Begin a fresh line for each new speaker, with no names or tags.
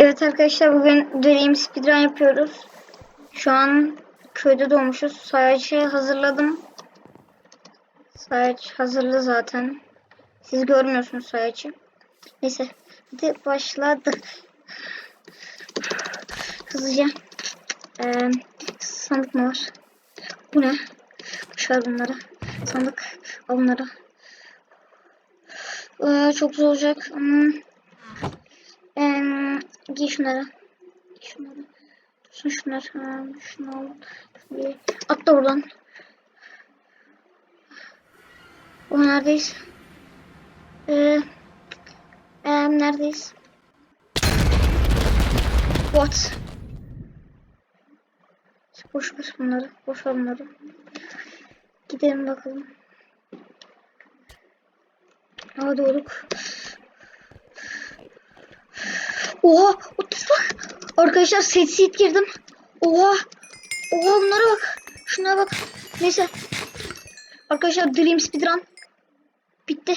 Evet arkadaşlar bugün Dream Speedrun yapıyoruz. Şu an köyde doğmuşuz. Sayacı hazırladım. Sayaç hazırlı zaten. Siz görmüyorsunuz sayacı. Neyse. Hadi başladık. Hızlıca. Ee, sandık mı var? Bu ne? Boşver bunları. Sandık. Al bunları. Ee, çok zor olacak. Hmm. Ee, giy şunları. Giy şunları. Dursun şunlar. Ha, şunu al. Şunu Atla buradan. O neredeyiz? Ee, ee, neredeyiz? What? Boş ver bunları. Boş ver bunları. Gidelim bakalım. Hava doğruk. Oha! Otur bak. Arkadaşlar set seat girdim. Oha! Oha bunlara bak. Şuna bak. Neyse. Arkadaşlar Dream Speedrun. Bitti.